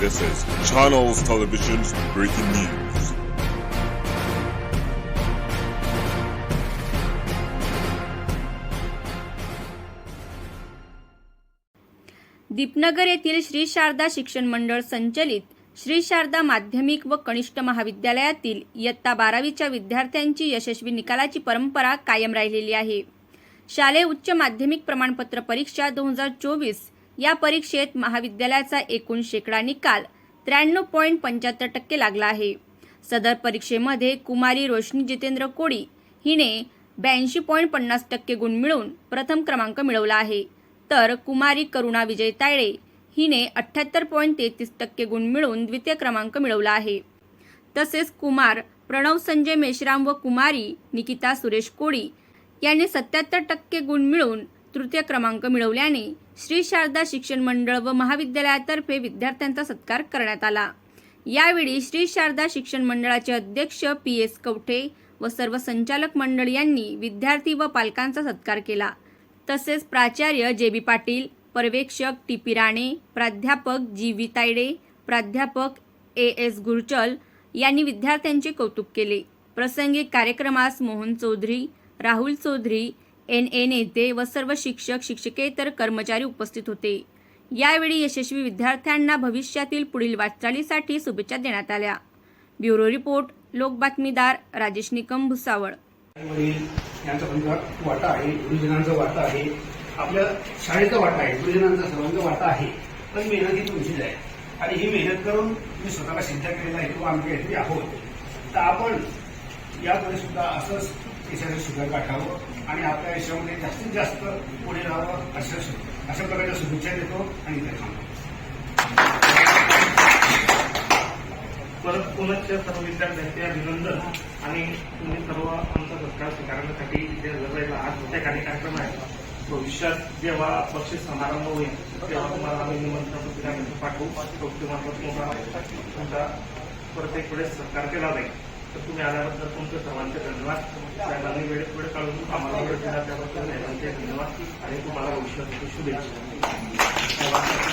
This is Channels Television's breaking news. Deepnagar येथील श्री शारदा शिक्षण मंडळ संचलित श्री शारदा माध्यमिक व कनिष्ठ महाविद्यालयातील इयत्ता बारावीच्या विद्यार्थ्यांची यशस्वी निकालाची परंपरा कायम राहिलेली आहे शालेय उच्च माध्यमिक प्रमाणपत्र परीक्षा दोन हजार चोवीस या परीक्षेत महाविद्यालयाचा एकूण शेकडा निकाल त्र्याण्णव पॉईंट पंच्याहत्तर टक्के लागला आहे. सदर परीक्षेमध्ये कुमारी रोशनी जितेंद्र कोळी हिने ब्याऐंशी पॉईंट पन्नास टक्के गुण मिळवून प्रथम क्रमांक मिळवला आहे. तर कुमारी करुणा विजय तायडे हिने अठ्ठ्याहत्तर पॉईंट तेहतीस टक्के गुण मिळवून द्वितीय क्रमांक मिळवला आहे. तसेच कुमार प्रणव संजय मेश्राम व कुमारी निकिता सुरेश कोळी यांनी सत्याहत्तर टक्के गुण मिळवून तृतीय क्रमांक मिळवल्याने श्री शारदा शिक्षण मंडळ व महाविद्यालयातर्फे विद्यार्थ्यांचा सत्कार करण्यात आला. यावेळी श्री शारदा शिक्षण मंडळाचे अध्यक्ष पी एस कवठे व सर्व संचालक मंडळ यांनी विद्यार्थी व पालकांचा सत्कार केला. तसेच प्राचार्य जे बी पाटील पर्यवेक्षक टी पी राणे प्राध्यापक जी व्ही तायडे प्राध्यापक ए एस गुरचल यांनी विद्यार्थ्यांचे कौतुक केले. प्रसंगी कार्यक्रमास मोहन चौधरी राहुल चौधरी एन ए नेते व सर्व शिक्षक शिक्षकेतर कर्मचारी उपस्थित होते. यावेळी यशस्वी विद्यार्थ्यांना भविष्यातील पुढील वाटचालीसाठी शुभेच्छा देण्यात आल्या. ब्युरो रिपोर्ट लोक बातमीदार राजेश निकम भुसावळ. यांचा पण वाटा आहे गुरुजनांचा वाटा आहे आपल्या शाळेचा वाटा आहे गुरुजनांचा सर्वांचा वाटा आहे पण मेहनत ही तुमचीच आहे. आणि ही मेहनत करून तुम्ही स्वतःला सिद्ध केलेला आहे किंवा आमच्या काहीतरी आहोत. तर आपण यापुढे सुद्धा असंच देशाचं सुधार गाठावं आणि आपल्या आयुष्यामध्ये जास्तीत जास्त पुढे राहावं अशा अशा प्रकारच्या शुभेच्छा देतो आणि इथे थांबतो. परत पुनश्च सर्व विद्यार्थ्यांचे अभिनंदन आणि तुम्ही सर्व आमचा सत्कार स्वीकारण्यासाठी इथे राहिला आज मोठ्या काही कार्यक्रम आहे. भविष्यात जेव्हा बक्षीस समारंभ होईल तेव्हा तुम्हाला आम्ही निमंत्रण पाठवू. मार्फत मोठा तुमचा प्रत्येक वेळेस सत्कार केला जाईल. तर तुम्ही आल्याबद्दल तुमचे सर्वांचे धन्यवाद. त्यांनी वेळेत वेळ काढून आम्हाला वेळ दिला त्याबद्दल धन्यवाद. आणि तुम्हाला भविष्यात शुभेच्छा.